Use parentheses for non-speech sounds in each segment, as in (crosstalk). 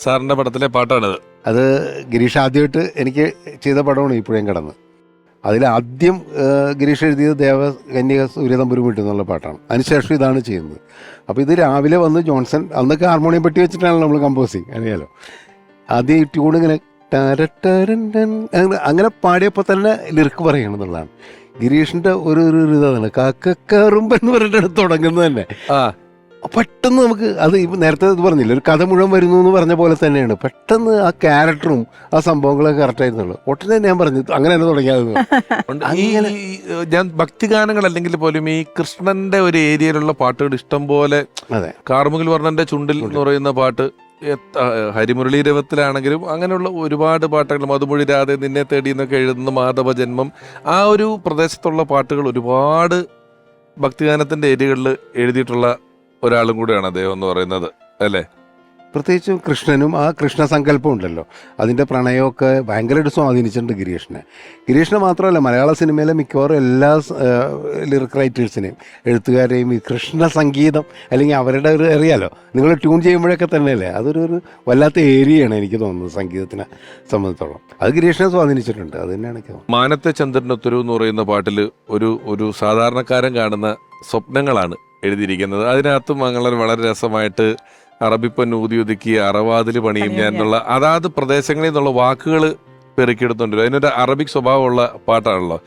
സാറിന്റെ പടത്തിലെ പാട്ടാണിത്. അത് ഗിരീഷ് ആദ്യമായിട്ട് എനിക്ക് ചെയ്ത പടമാണ് ഇപ്പോഴും കടന്ന്. അതിൽ ആദ്യം ഗിരീഷ് എഴുതിയത് ദേവ കന്യക സൂര്യതമ്പുരു വീട്ടിൽ എന്നുള്ള പാട്ടാണ്. അതിനുശേഷം ഇതാണ് ചെയ്യുന്നത്. അപ്പോൾ ഇത് രാവിലെ വന്ന് ജോൺസൺ അന്നൊക്കെ ഹാർമോണിയം പെട്ടി വെച്ചിട്ടാണ് നമ്മൾ കമ്പോസിങ് അറിയാലോ? ആദ്യം ഈ ട്യൂൺ ഇങ്ങനെ അങ്ങനെ- പാടിയപ്പോൾ തന്നെ ലിറിക്ക് പറയണമെന്നുള്ളതാണ് ഗിരീഷിന്റെ ഗിരീഷിന്റെ ഒരു ഒരു ഇതാണ് കാക്കക്കറുമ്പെന്ന് പറഞ്ഞിട്ടാണ് തുടങ്ങുന്നത് തന്നെ. ആ. പെട്ടെന്ന് നമുക്ക് അത് ഇപ്പം നേരത്തെ ഇത് പറഞ്ഞില്ല ഒരു കഥ മുഴുവൻ വരുന്നു എന്ന് പറഞ്ഞ പോലെ തന്നെയാണ്. പെട്ടെന്ന് ആ ക്യാരക്ടറും ആ സംഭവങ്ങളൊക്കെ കറക്റ്റ് ആയിരുന്നുള്ളൂ. ഒട്ടനെ ഞാൻ പറഞ്ഞു അങ്ങനെ തന്നെ തുടങ്ങിയത് ഞാൻ ഭക്തിഗാനങ്ങൾ അല്ലെങ്കിൽ പോലും ഈ കൃഷ്ണന്റെ ഒരു ഏരിയയിലുള്ള പാട്ടുകൾ ഇഷ്ടം പോലെ അതെ. കാർമുകിൽ വർണന്റെ ചുണ്ടിൽ എന്ന് പറയുന്ന പാട്ട് ഹരിമുരളി രവത്തിലാണെങ്കിലും അങ്ങനെയുള്ള ഒരുപാട് പാട്ടുകൾ മധുമൊഴി രാധെ നിന്നെ തേടി എന്നൊക്കെ എഴുതുന്ന മാധവ ജന്മം ആ ഒരു പ്രദേശത്തുള്ള പാട്ടുകൾ ഒരുപാട് ഭക്തിഗാനത്തിന്റെ ഏരിയകളിൽ എഴുതിയിട്ടുള്ള ഒരാളും കൂടെയാണ് അദ്ദേഹം എന്ന് പറയുന്നത് അല്ലേ? പ്രത്യേകിച്ചും കൃഷ്ണനും ആ കൃഷ്ണ സങ്കല്പം ഉണ്ടല്ലോ. അതിന്റെ പ്രണയമൊക്കെ ഭയങ്കരമായിട്ട് സ്വാധീനിച്ചിട്ടുണ്ട് ഗിരീഷിനെ. ഗിരീഷിനെ മാത്രമല്ല മലയാള സിനിമയിലെ മിക്കവാറും എല്ലാ ലിറിക് റൈറ്റേഴ്സിനെയും എഴുത്തുകാരെയും ഈ കൃഷ്ണ സംഗീതം അല്ലെങ്കിൽ അവരുടെ ഒരു അറിയാലോ നിങ്ങൾ ട്യൂൺ ചെയ്യുമ്പോഴൊക്കെ തന്നെയല്ലേ? അതൊരു ഒരു വല്ലാത്ത ഏരിയയാണ് എനിക്ക് തോന്നുന്നത് സംഗീതത്തിനെ സംബന്ധിച്ചോളം. അത് ഗിരീഷിനെ സ്വാധീനിച്ചിട്ടുണ്ട് അത് തന്നെയാണ് എനിക്ക് മാനത്തെ ചന്ദ്രനൊത്തുരു എന്ന് പറയുന്ന പാട്ടിൽ ഒരു ഒരു സാധാരണക്കാരൻ കാണുന്ന സ്വപ്നങ്ങളാണ് എഴുതിയിരിക്കുന്നത്. അതിനകത്തും അങ്ങനെ വളരെ രസമായിട്ട് അറബിപ്പൻ ഊതി ഒതുക്കി അറവാതിൽ പണിയും ഞാൻ എന്നുള്ള അതാത് പ്രദേശങ്ങളിൽ നിന്നുള്ള വാക്കുകൾ പെറുക്കിയെടുത്തുണ്ടല്ലോ അതിനൊരു അറബിക് സ്വഭാവമുള്ള പാട്ടാണല്ലോ.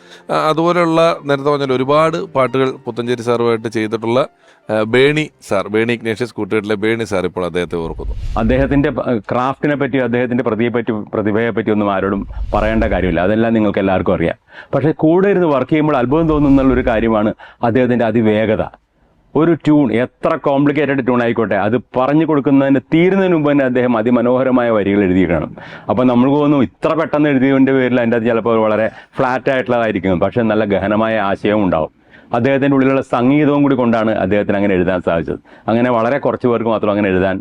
അതുപോലെയുള്ള നേരത്തെ പറഞ്ഞാൽ ഒരുപാട് പാട്ടുകൾ പുത്തഞ്ചേരി സാറുമായിട്ട് ചെയ്തിട്ടുള്ള ബേണി സാർ ബേണി ഇഗ്നേഷ്യസ് കൂട്ടുകെട്ടിലെ ബേണി സാർ ഇപ്പോൾ അദ്ദേഹത്തെ ഓർക്കുന്നു. അദ്ദേഹത്തിന്റെ ക്രാഫ്റ്റിനെ പറ്റി അദ്ദേഹത്തിന്റെ പ്രതിയെ പറ്റി പ്രതിഭയെ പറ്റി ഒന്നും ആരോടും പറയേണ്ട കാര്യമില്ല. അതെല്ലാം നിങ്ങൾക്ക് എല്ലാവർക്കും അറിയാം. പക്ഷേ കൂടെ ഇരുന്ന് വർക്ക് ചെയ്യുമ്പോൾ അത്ഭുതം തോന്നുന്നുള്ള ഒരു കാര്യമാണ് അദ്ദേഹത്തിന്റെ അതിവേഗത. ഒരു ട്യൂൺ എത്ര കോംപ്ലിക്കേറ്റഡ് ട്യൂൺ ആയിക്കോട്ടെ അത് പറഞ്ഞു കൊടുക്കുന്നതിന് തീരുന്നതിന് മുമ്പ് തന്നെ അദ്ദേഹം അതിമനോഹരമായ വരികൾ എഴുതിയിട്ടാണ് അപ്പോൾ അപ്പം നമ്മൾ തോന്നുന്നു ഇത്ര പെട്ടെന്ന് എഴുതിയതിന്റെ പേരിൽ അതിന്റെ അത് ചിലപ്പോൾ വളരെ ഫ്ലാറ്റ് ആയിട്ടുള്ളതായിരിക്കും. പക്ഷേ നല്ല ഗഹനമായ ആശയവും ഉണ്ടാവും. അദ്ദേഹത്തിന്റെ ഉള്ളിലുള്ള സംഗീതവും കൂടി കൊണ്ടാണ് അദ്ദേഹത്തിന് അങ്ങനെ എഴുതാൻ സാധിച്ചത്. അങ്ങനെ വളരെ കുറച്ച് പേർക്ക് മാത്രം അങ്ങനെ എഴുതാൻ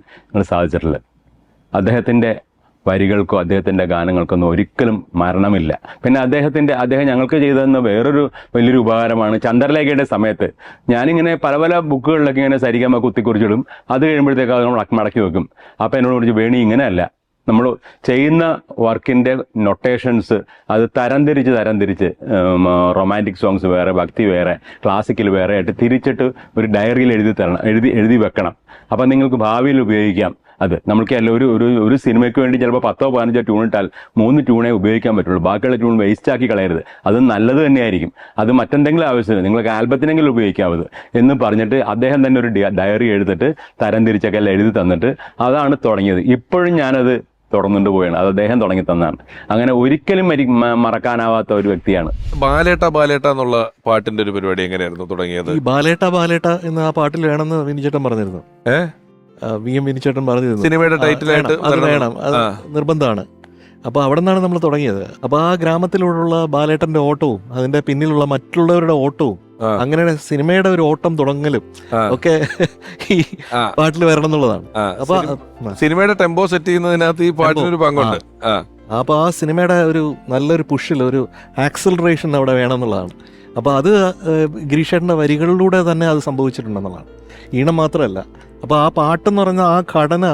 സാധിച്ചിട്ടുള്ളത്. അദ്ദേഹത്തിന്റെ വരികൾക്കോ അദ്ദേഹത്തിന്റെ ഗാനങ്ങൾക്കൊന്നും ഒരിക്കലും മരണമില്ല. പിന്നെ അദ്ദേഹത്തിന്റെ അദ്ദേഹം ഞങ്ങൾക്ക് ചെയ്തതെന്ന വേറൊരു വലിയൊരു ഉപകാരമാണ് ചന്ദ്രലേഖയുടെ സമയത്ത്. ഞാനിങ്ങനെ പല പല ബുക്കുകളിലൊക്കെ ഇങ്ങനെ സരിഗമ കുത്തിക്കുറിച്ചിടും. അത് കഴിയുമ്പോഴത്തേക്ക് അത് നമ്മൾ മടക്കി വെക്കും. അപ്പോൾ എന്നോട് കുറിച്ച് വേണി ഇങ്ങനെയല്ല. നമ്മൾ ചെയ്യുന്ന വർക്കിന്റെ നൊട്ടേഷൻസ് അത് തരംതിരിച്ച് തരംതിരിച്ച് റൊമാന്റിക് സോങ്സ് വേറെ ഭക്തി വേറെ ക്ലാസിക്കൽ വേറെ ആയിട്ട് തിരിച്ചിട്ട് ഒരു ഡയറിയിൽ എഴുതി തരണം എഴുതി എഴുതി വെക്കണം. അപ്പം നിങ്ങൾക്ക് ഭാവിയിൽ ഉപയോഗിക്കാം. അത് നമ്മൾക്ക് അല്ല ഒരു ഒരു ഒരു സിനിമയ്ക്ക് വേണ്ടി ചിലപ്പോൾ പത്തോ പതിനഞ്ചോ ട്യൂൺ ഇട്ടാൽ മൂന്ന് ട്യൂണേ ഉപയോഗിക്കാൻ പറ്റുള്ളൂ. ബാക്കിയുള്ള ട്യൂൺ വേസ്റ്റ് ആക്കി കളയരുത്. അത് നല്ലത് തന്നെയായിരിക്കും. അത് മറ്റെന്തെങ്കിലും ആവശ്യമില്ല നിങ്ങൾക്ക് ആൽബത്തിനെങ്കിലും ഉപയോഗിക്കാവത് എന്ന് പറഞ്ഞിട്ട് അദ്ദേഹം തന്നെ ഒരു ഡയറി എഴുതിട്ട് തരംതിരിച്ചൊക്കെ എല്ലാം എഴുതി തന്നിട്ട് അതാണ് തുടങ്ങിയത്. ഇപ്പോഴും ഞാനത് തുടർന്നുകൊണ്ട് പോവുകയാണ്. അത് അദ്ദേഹം തുടങ്ങി തന്നാണ്. അങ്ങനെ ഒരിക്കലും മരി മറക്കാനാവാത്ത ഒരു വ്യക്തിയാണ്. ബാലേട്ട ബാലേട്ട എന്നുള്ള പാട്ടിന്റെ ഒരു പരിപാടി എങ്ങനെയായിരുന്നു തുടങ്ങിയത്? ഈ ബാലേട്ട ബാലേട്ട എന്ന ആ പാട്ടിൽ വേണമെന്ന് വിനിചേട്ടൻ പറഞ്ഞിരുന്നു. ഏ? വി എം വിനിച്ചേട്ടൻ പറഞ്ഞിരുന്നു. സിനിമയുടെ ടൈറ്റിലായിട്ട് അത് വേണം അത് നിർബന്ധമാണ്. അപ്പോൾ അവിടെ നിന്നാണ് നമ്മൾ തുടങ്ങിയത്. അപ്പോൾ ആ ഗ്രാമത്തിലൂടെയുള്ള ബാലേട്ടന്റെ ഓട്ടവും അതിന്റെ പിന്നിലുള്ള മറ്റുള്ളവരുടെ ഓട്ടവും അങ്ങനെ സിനിമയുടെ ഒരു ഓട്ടം തുടങ്ങലും ഒക്കെ ഈ പാട്ടിൽ വരണം എന്നുള്ളതാണ്. അപ്പൊ സിനിമയുടെ ടെമ്പോ സെറ്റ് ചെയ്യുന്നതിനകത്ത് ഈ പാട്ടിനൊരു പങ്കുണ്ട്. അപ്പൊ അപ്പോൾ ആ സിനിമയുടെ ഒരു നല്ലൊരു പുഷിൽ ഒരു ആക്സലറേഷൻ അവിടെ വേണം എന്നുള്ളതാണ് അപ്പോൾ അത് ഗിരീഷേട്ടന്റെ ഗിരീഷേട്ടന്റെ വരികളിലൂടെ തന്നെ അത് സംഭവിച്ചിട്ടുണ്ടെന്നുള്ളതാണ്. ഈണം മാത്രമല്ല അപ്പോൾ ആ പാട്ടെന്ന് പറഞ്ഞ ആ ഘടന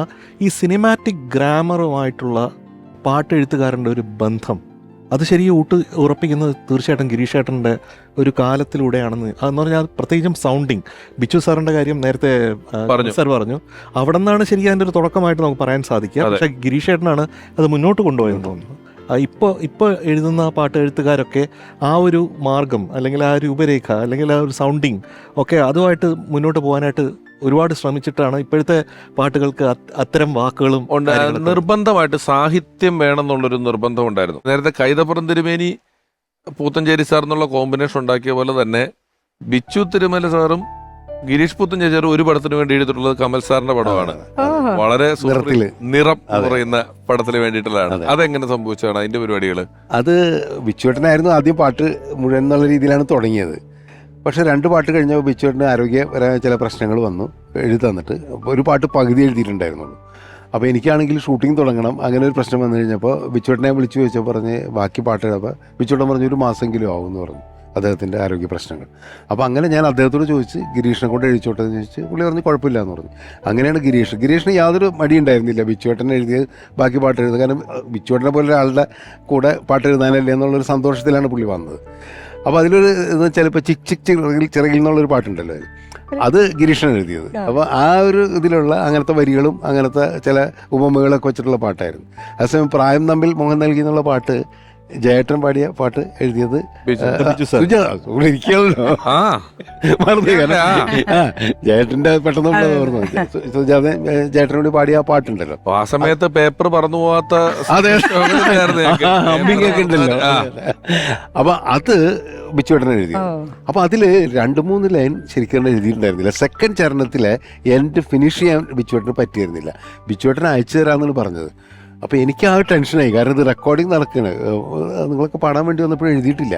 ഈ സിനിമാറ്റിക് ഗ്രാമറുമായിട്ടുള്ള പാട്ടെഴുത്തുകാരന്റെ ഒരു ബന്ധം. അത് ശരിക്കും ഊട്ട് ഉറപ്പിക്കുന്നത് തീർച്ചയായിട്ടും ഗിരീഷേട്ടന്റെ ഒരു കാലത്തിലൂടെയാണെന്ന്. അതെന്ന് പറഞ്ഞാൽ പ്രത്യേകിച്ചും സൗണ്ടിങ് ബിച്ചു സാറിന്റെ കാര്യം നേരത്തെ. സാർ പറഞ്ഞു. അവിടെ നിന്നാണ് ശരിക്കും അതിന്റെ ഒരു തുടക്കമായിട്ട് നമുക്ക് പറയാൻ സാധിക്കുക. പക്ഷേ ഗിരീഷേട്ടനാണ് അത് മുന്നോട്ട് കൊണ്ടുപോയെന്ന് തോന്നുന്നു. ഇപ്പോൾ ഇപ്പോൾ എഴുതുന്ന പാട്ട് എഴുത്തുകാരൊക്കെ ആ ഒരു മാർഗം അല്ലെങ്കിൽ ആ രൂപരേഖ അല്ലെങ്കിൽ ആ ഒരു സൗണ്ടിങ് ഒക്കെ അതുമായിട്ട് മുന്നോട്ട് പോകാനായിട്ട് ഒരുപാട് ശ്രമിച്ചിട്ടാണ് ഇപ്പോഴത്തെ പാട്ടുകൾക്ക് അത്തരം വാക്കുകളും ഉണ്ട്. നിർബന്ധമായിട്ട് സാഹിത്യം വേണമെന്നുള്ളൊരു നിർബന്ധം ഉണ്ടായിരുന്നു. നേരത്തെ കൈതപ്പുറം തിരുമേനി പൂത്തഞ്ചേരി സാർ എന്നുള്ള കോമ്പിനേഷൻ ഉണ്ടാക്കിയ പോലെ തന്നെ ബിച്ചു തിരുമല സാറും ഗിരീഷ് പുത്തഞ്ചേരി ഒരു പടത്തിന് വേണ്ടി എഴുതിയിട്ടുള്ളത് കമൽ സാറിന്റെ പടമാണ്. വളരെ. നിറം പറയുന്ന പടത്തിന് വേണ്ടിയിട്ടുള്ളതാണ്. അതെ. അതെങ്ങനെ സംഭവിച്ചതാണ് അതിന്റെ പരിപാടികൾ അത് ബിച്ചുവേട്ടനായിരുന്നു ആദ്യം പാട്ട് മുഴുവൻ എന്നുള്ള രീതിയിലാണ് തുടങ്ങിയത്. പക്ഷെ രണ്ട് പാട്ട് കഴിഞ്ഞപ്പോൾ ബിച്ചുവേട്ടന്റെ ആരോഗ്യപരമായ ചില പ്രശ്നങ്ങൾ വന്നു എഴുതി തന്നിട്ട്. ഒരു പാട്ട് പകുതി എഴുതിയിട്ടുണ്ടായിരുന്നുള്ളൂ അപ്പോൾ എനിക്കാണെങ്കിൽ ഷൂട്ടിംഗ് തുടങ്ങണം അങ്ങനെ ഒരു പ്രശ്നം വന്നു കഴിഞ്ഞപ്പോൾ ബിച്ചുവേട്ടനെ വിളിച്ചു ചോദിച്ചാൽ പറഞ്ഞ് ബാക്കി പാട്ട് എഴുതപ്പോൾ ബിച്ചുവേട്ടൻ പറഞ്ഞു ഒരു മാസമെങ്കിലും ആവും എന്ന് പറഞ്ഞു അദ്ദേഹത്തിന്റെ ആരോഗ്യ പ്രശ്നങ്ങൾ. അപ്പോൾ അങ്ങനെ ഞാൻ അദ്ദേഹത്തോട് ചോദിച്ച് ഗിരീഷിനെ കൊണ്ട് എഴുതിച്ചോട്ടെ എന്ന് ചോദിച്ച് പുള്ളി പറഞ്ഞു കുഴപ്പമില്ല എന്ന് പറഞ്ഞു. അങ്ങനെയാണ് ഗിരീഷ്. ഗിരീഷിന് യാതൊരു മടി ഉണ്ടായിരുന്നില്ല ബിച്ചുവേട്ടൻ എഴുതിയത് ബാക്കി പാട്ട് എഴുതുക കാരണം ബിച്ചുവേട്ടനെ പോലെ ഒരാളുടെ കൂടെ പാട്ട് എഴുതാനല്ലേ എന്നുള്ളൊരു സന്തോഷത്തിലാണ് പുള്ളി വന്നത്. അപ്പോൾ അതിലൊരു എന്ന് വെച്ചാൽ ഇപ്പോൾ ചിക് ചിക് ചിറകിൽ ചിറകിൽ എന്നുള്ളൊരു പാട്ടുണ്ടല്ലോ അതിൽ അത് ഗിരീഷാണ് എഴുതിയത്. അപ്പോൾ ആ ഒരു ഇതിലുള്ള അങ്ങനത്തെ വരികളും അങ്ങനത്തെ ചില ഉപമകളൊക്കെ വെച്ചിട്ടുള്ള പാട്ടായിരുന്നു. അതേസമയം പ്രായം തമ്മിൽ മുഖം നൽകി എന്നുള്ള പാട്ട് ജയേട്ടൻ പാടിയ പാട്ട് എഴുതിയത് ജയേട്ടന്റെ. സുജാത പെട്ടെന്ന് ഓർമ്മ ജയേട്ടൻ ജയേട്ടനോട് കൂടി പാടിയ ആ പാട്ടുണ്ടല്ലോ. ആ സമയത്ത് പേപ്പർ പറന്നു പോവാത്ത ഉണ്ടല്ലോ. അപ്പൊ അത് ബിച്ചുവേട്ടൻ എഴുതി. അപ്പൊ അതിൽ രണ്ട് മൂന്ന് ലൈൻ ശരിക്കും എഴുതിയിട്ടുണ്ടായിരുന്നില്ല. സെക്കൻഡ് ചരണത്തിലെ എൻഡ് ഫിനിഷ് ചെയ്യാൻ ബിച്ചുവേട്ടന് പറ്റിയിരുന്നില്ല. ബിച്ചുവേട്ടൻ അയച്ചു തരാമെന്നാണ് പറഞ്ഞത്. അപ്പൊ എനിക്ക് ആ ടെൻഷനായി. കാരണം ഇത് റെക്കോർഡിങ് നടക്കുകയാണ് നിങ്ങളൊക്കെ പാടാൻ വേണ്ടി വന്നപ്പോൾ എഴുതിയിട്ടില്ല.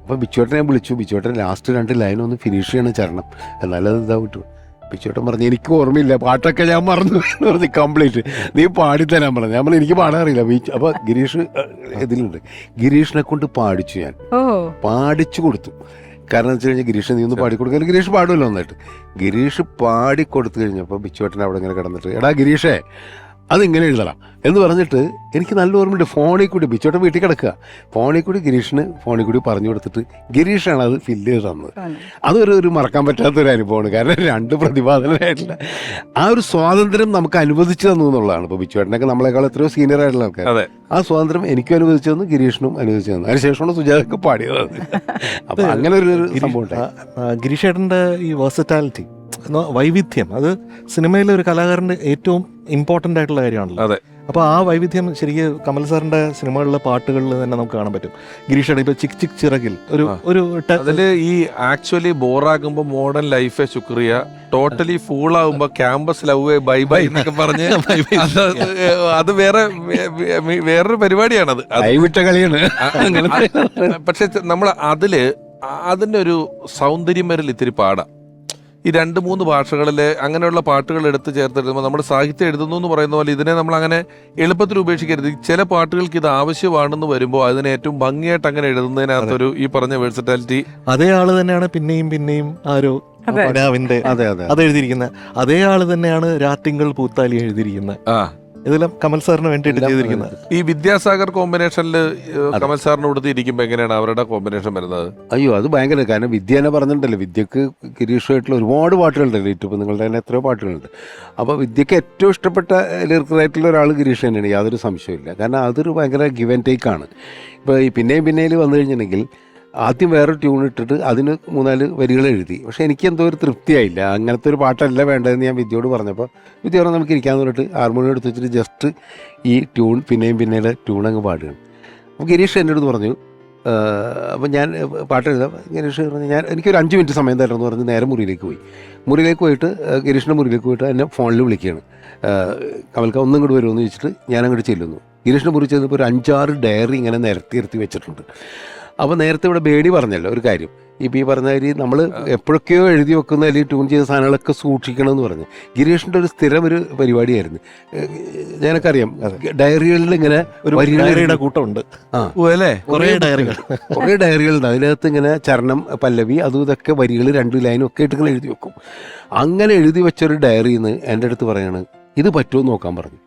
അപ്പോൾ ബിച്ചോട്ടനെ ഞാൻ വിളിച്ചു. ബിച്ചോട്ടൻ ലാസ്റ്റ് രണ്ട് ലൈൻ ഒന്ന് ഫിനിഷ് ചെയ്യണം ചരണം. എന്നാലും അത് ഇതാ വിട്ടു ബിച്ചോട്ടൻ പറഞ്ഞു എനിക്ക് ഓർമ്മയില്ല. പാട്ടൊക്കെ ഞാൻ മറന്നു. എന്ന് പറഞ്ഞ് കംപ്ലീറ്റ് നീ പാടിത്തരാൻ പറഞ്ഞു. ഞാൻ പറഞ്ഞു എനിക്ക് പാടാൻ അറിയില്ല. ബീച്ച് അപ്പൊ ഗിരീഷ് ഇതിലുണ്ട്. ഗിരീഷിനെ കൊണ്ട് പാടിച്ചു ഞാൻ. പാടിച്ചു കൊടുത്തു. കാരണം എന്ന് വെച്ച് കഴിഞ്ഞാൽ ഗിരീഷ് നീ ഒന്ന് പാടിക്കൊടുക്കാൻ ഗിരീഷ് പാടുമല്ലോ നന്നായിട്ട്. ഗിരീഷ് പാടി കൊടുത്തു കഴിഞ്ഞപ്പോൾ ബിച്ചുവേട്ടൻ അവിടെ ഇങ്ങനെ കിടന്നിട്ട് എടാ ഗിരീഷേ അതിങ്ങനെ എഴുതണം. എന്ന് പറഞ്ഞിട്ട് എനിക്ക് നല്ല ഓർമ്മയുണ്ട്. ഫോണിൽ കൂടി ബിച്ചുവേട്ടൻ വീട്ടിൽ കിടക്കുക. ഫോണിൽ കൂടി ഗിരീഷിന് ഫോണിൽ കൂടി പറഞ്ഞു കൊടുത്തിട്ട് ഗിരീഷാണ് അത് ഫില്ല് ചെയ്ത് തന്നത്. അതൊരു ഒരു മറക്കാൻ പറ്റാത്ത ഒരു അനുഭവമാണ്. കാരണം രണ്ട് പ്രതിപാദനമായിട്ടുള്ള ആ ഒരു സ്വാതന്ത്ര്യം നമുക്ക് അനുവദിച്ചു തന്നു എന്നുള്ളതാണ്. ഇപ്പോൾ ബിച്ചുവേട്ടനൊക്കെ നമ്മളെക്കാൾ എത്രയോ സീനിയർ ആയിട്ടുള്ള ആൾക്കാർ ആ സ്വാതന്ത്ര്യം എനിക്കും അനുവദിച്ചു തന്നു ഗിരീഷിനും അനുവദിച്ചു തന്നു. അതിനുശേഷമാണ് സുജാതൊക്കെ പാടിയത് അത്. അപ്പൊ അങ്ങനെ ഒരു സംഭവം ഗിരീഷേട്ടന്റെ ഈ വേഴ്സറ്റാലിറ്റി വൈവിധ്യം. അത് സിനിമയിലെ ഒരു കലാകാരന്റെ ഏറ്റവും ഇമ്പോർട്ടന്റ് ആയിട്ടുള്ള കാര്യമാണല്ലോ. അതെ. അപ്പോൾ ആ വൈവിധ്യം ശരിക്കും കമൽ സാറിന്റെ സിനിമകളിലെ പാട്ടുകളിൽ തന്നെ നമുക്ക് കാണാൻ പറ്റും. ഗിരീഷേട്ടൻ ഇപ്പോൾ ചിക് ചിക് ചിറകിൽ ഒരു ഒരു അതിൽ അതിൽ ഈ ആക്ച്വലി ബോറാകുമ്പോ മോഡേൺ ലൈഫെ ശുക്രിയ. ടോട്ടലി ഫൂൾ ആകുമ്പോൾ ക്യാമ്പസ് ലവ് ബൈ ബൈ എന്നൊക്കെ പറഞ്ഞ് (laughs) അത് അത് വേറെ വേറൊരു പരിപാടിയാണത് അത്. കൈവിട്ട കളിയാണ്. പക്ഷെ നമ്മൾ അതിൽ അതിന്റെ ഒരു സൗന്ദര്യം വരൽ ഇത്തിരി പാടാ. ഈ രണ്ട് മൂന്ന് ഭാഷകളിൽ അങ്ങനെയുള്ള പാട്ടുകൾ എടുത്ത് ചേർത്തെഴുതുമ്പോൾ നമ്മൾ സാഹിത്യം എഴുതുന്നു എന്ന് പറയുന്ന പോലെ ഇതിനെ നമ്മൾ അങ്ങനെ എളുപ്പത്തിൽ ഉപേക്ഷിക്കരുത്. ചില പാട്ടുകൾക്ക് ഇത് ആവശ്യമാണെന്ന് വരുമ്പോൾ അതിനെ ഏറ്റവും ഭംഗിയായിട്ട് അങ്ങനെ എഴുതുന്നതിനകത്തൊരു ഈ പറഞ്ഞ വേഴ്സറ്റാലിറ്റി അതേ ആൾ തന്നെയാണ് പിന്നെയും പിന്നെയും ആ ഒരു അതെ. അതെ അതെ. എഴുതിയിരിക്കുന്നത്. അതേ ആൾ തന്നെയാണ് രാത്തിങ്കൾ പൂത്താലി എഴുതിയിരിക്കുന്നത്. ആ. ഇതെല്ലാം കമൽ സാറിന് വേണ്ടിയിട്ട് ചെയ്തിരിക്കുന്നത്. ഈ വിദ്യാസാഗർ കോമ്പിനേഷനിൽ കമൽ സാറിന് കൊടുത്ത് ഇരിക്കുമ്പോൾ എങ്ങനെയാണ് അവരുടെ കോമ്പിനേഷൻ വരുന്നത്? അയ്യോ അത് ഭയങ്കര കാരണം വിദ്യ തന്നെ പറഞ്ഞിട്ടുണ്ടല്ലോ. വിദ്യക്ക് ഗിരീഷുമായിട്ടുള്ള ഒരുപാട് പാട്ടുകളുണ്ടല്ലോ യൂട്യൂബ് നിങ്ങളുടെ തന്നെ എത്രയോ പാട്ടുകളുണ്ട്. അപ്പോൾ വിദ്യക്ക് ഏറ്റവും ഇഷ്ടപ്പെട്ട ലിറിക്കറായിട്ടുള്ള ഒരാൾ ഗിരീഷ് തന്നെയാണ്. യാതൊരു സംശയമില്ല കാരണം അതൊരു ഭയങ്കര ഗിവ് ആൻഡ് ടേക്ക് ആണ്. ഇപ്പോൾ ഈ പിന്നെയും പിന്നെയും വന്നു കഴിഞ്ഞിട്ടുണ്ടെങ്കിൽ ആദ്യം വേറെ ട്യൂൺ ഇട്ടിട്ട് അതിന് മൂന്നാൽ വരികൾ എഴുതി. പക്ഷെ എനിക്ക് എന്തോ ഒരു തൃപ്തിയായില്ല. അങ്ങനത്തെ ഒരു പാട്ടല്ല വേണ്ടതെന്ന് ഞാൻ വിദ്യയോട് പറഞ്ഞപ്പോൾ വിദ്യ പറഞ്ഞാൽ നമുക്ക് ഇരിക്കാന്ന് പറഞ്ഞിട്ട് ഹാർമോണിയം എടുത്ത് വെച്ചിട്ട് ജസ്റ്റ് ഈ ട്യൂൺ പിന്നെയും പിന്നെയുള്ള ട്യൂൺ അങ്ങ് പാടുകയാണ്. അപ്പോൾ ഗിരീഷ് എന്റെ അടുത്ത് പറഞ്ഞു അപ്പം ഞാൻ പാട്ട് എഴുതാം. ഗിരീഷ് പറഞ്ഞു ഞാൻ എനിക്കൊരു അഞ്ച് മിനിറ്റ് സമയം തരണം എന്ന് പറഞ്ഞ് നേരെ മുറിയിലേക്ക് പോയി. മുറിയിലേക്ക് പോയിട്ട് ഗിരീഷിന്റെ മുറിയിലേക്ക് പോയിട്ട് എന്നെ ഫോണിൽ വിളിക്കുകയാണ്. കമൽക്ക ഒന്നും ഇങ്ങോട്ട് വരുമെന്ന് ചോദിച്ചിട്ട് ഞാൻ അങ്ങോട്ട് ചെല്ലുന്നു. ഗിരീഷിന്റെ മുറി ചെന്നപ്പോൾ ഒരു അഞ്ചാറ് ഡയറി ഇങ്ങനെ നിരത്തി വെച്ചിട്ടുണ്ട്. അപ്പോൾ നേരത്തെ ഇവിടെ ബേഡി പറഞ്ഞല്ലോ ഒരു കാര്യം. ഇപ്പം ഈ പറഞ്ഞ കാര്യം നമ്മൾ എപ്പോഴൊക്കെയോ എഴുതി വെക്കുന്ന അല്ലെങ്കിൽ ട്യൂൺ ചെയ്ത സാധനങ്ങളൊക്കെ സൂക്ഷിക്കണം എന്ന് പറഞ്ഞു. ഗിരീഷിന്റെ ഒരു സ്ഥിരം ഒരു പരിപാടിയായിരുന്നു. ഞാനൊക്കെ അറിയാം ഡയറികളിൽ ഇങ്ങനെ ഒരു ഡയറിയുടെ കൂട്ടമുണ്ട്. കുറെ ഡയറികൾ. കുറേ ഡയറികളുണ്ട്. അതിനകത്ത് ഇങ്ങനെ ചരണം പല്ലവി അതും ഇതൊക്കെ വരികൾ രണ്ട് ലൈനും ഒക്കെ ആയിട്ട് ഇങ്ങനെ എഴുതി വെക്കും. അങ്ങനെ എഴുതി വെച്ചൊരു ഡയറിയിൽ നിന്ന് എന്റെ അടുത്ത് പറയാണ് ഇത് പറ്റുമോ നോക്കാൻ പറഞ്ഞു.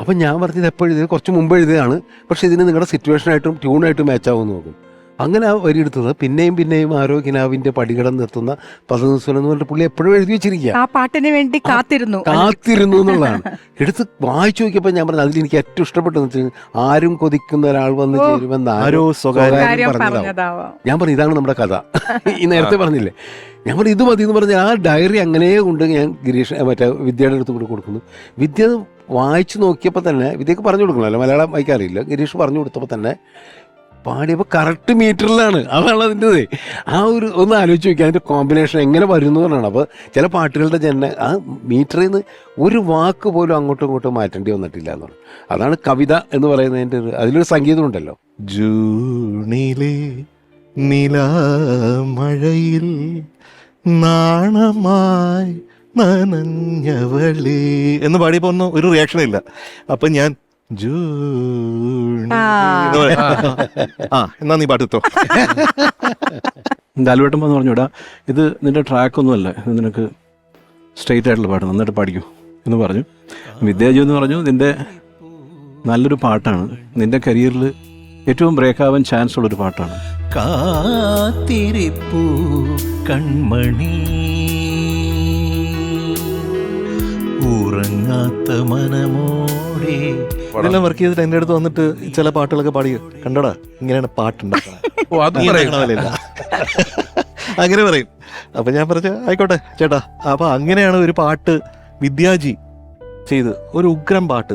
അപ്പം ഞാൻ പറഞ്ഞത് എപ്പോഴും ഇത് കുറച്ച് മുമ്പ് എഴുതിയതാണ് പക്ഷേ ഇതിന് നിങ്ങളുടെ സിറ്റുവേഷനായിട്ടും ട്യൂണായിട്ടും മാച്ചാവുമെന്ന് നോക്കും. അങ്ങനെ ആ വരി എടുത്തത് പിന്നെയും പിന്നെയും ആരോഗ്യനാവിന്റെ പടികടം നിർത്തുന്ന പദനിസ്വരം എന്ന് പറഞ്ഞിട്ട് പുള്ളി എപ്പോഴും എഴുതി വെച്ചിരിക്കുക. ആ പാട്ടിന് വേണ്ടി കാത്തിരുന്നു. കാത്തിരുന്നു എന്നുള്ളതാണ്. എടുത്ത് വായിച്ചു നോക്കിയപ്പോൾ ഞാൻ പറഞ്ഞു അതിൽ എനിക്ക് ഏറ്റവും ഇഷ്ടപ്പെട്ടു വെച്ചാൽ ആരും കൊതിക്കുന്ന ഒരാൾ വന്ന്. ചേരുമെന്ന് ആരോ സ്വകാര്യ കാര്യം പറഞ്ഞതാവും. ഞാൻ പറഞ്ഞു ഇതാണ് നമ്മുടെ കഥ. ഈ നേരത്തെ പറഞ്ഞില്ലേ? ഞാൻ പറഞ്ഞു ഇത് മതി എന്ന് പറഞ്ഞാൽ ആ ഡയറി അങ്ങനെ കൊണ്ട് ഞാൻ ഗിരീഷ് മറ്റേ വിദ്യയുടെ അടുത്ത് കൂടി കൊടുക്കുന്നു. വിദ്യ വായിച്ചു നോക്കിയപ്പോൾ തന്നെ വിദ്യക്ക് പറഞ്ഞു കൊടുക്കണമല്ലോ മലയാളം വായിക്കാറില്ല ഗിരീഷ് പറഞ്ഞു കൊടുത്തപ്പോൾ തന്നെ പാടിയപ്പോൾ കറക്റ്റ് മീറ്ററിലാണ് അതാണ് അതിന്റെ ആ ഒരു ഒന്ന് ആലോചിച്ച് നോക്കി അതിന്റെ കോമ്പിനേഷൻ എങ്ങനെ വരുന്നു എന്നാണ്. അപ്പോൾ ചില പാട്ടുകളുടെ ജന ആ മീറ്ററിൽ നിന്ന് ഒരു വാക്ക് പോലും അങ്ങോട്ടും ഇങ്ങോട്ടും മാറ്റേണ്ടി വന്നിട്ടില്ല എന്നാണ് അതാണ് കവിത എന്ന് പറയുന്നതിന്റെ ഒരു അതിലൊരു സംഗീതം ഉണ്ടല്ലോ. ജൂണിലെ നിലാമഴയിൽ നാണമായി നനഞ്ഞവളേ എന്ന് പാടിയപ്പോ ഒന്നും ഒരു റിയാക്ഷൻ ഇല്ല. അപ്പൊ ഞാൻ ജൂൺ ആ. എന്ന് നീ പാട്ടിത്തോ ദാലുവേട്ടൻ എന്ന് പറഞ്ഞൂടാ ഇത് നിന്റെ ട്രാക്കൊന്നുമല്ല. ഇത് നിനക്ക് സ്ട്രെയിറ്റ് ആയിട്ടുള്ള പാട്ട്. നന്നായിട്ട് പാടിക്കൂ. എന്ന് പറഞ്ഞു. വിദ്യാജു എന്ന് പറഞ്ഞു നിന്റെ നല്ലൊരു പാട്ടാണ്. നിന്റെ കരിയറിൽ ഏറ്റവും ബ്രേക്ക് ആവാൻ ചാൻസ് ഉള്ളൊരു പാട്ടാണ്. കാത്തിരിപ്പൂ കൺമണി. ഉറങ്ങാത്ത മനമോടെ. ഇതെല്ലാം വർക്ക് ചെയ്തിട്ട് എന്റെ അടുത്ത് വന്നിട്ട് ചില പാട്ടുകളൊക്കെ പാടി കണ്ടടാ ഇങ്ങനെയാണ് പാട്ടുണ്ടാക്കുന്നത്. അങ്ങനെ പറയും. അപ്പൊ ഞാൻ പറഞ്ഞ ആയിക്കോട്ടെ ചേട്ടാ. അപ്പൊ അങ്ങനെയാണ് ഒരു പാട്ട് വിദ്യാജി ചെയ്ത് ഒരു ഉഗ്രം പാട്ട്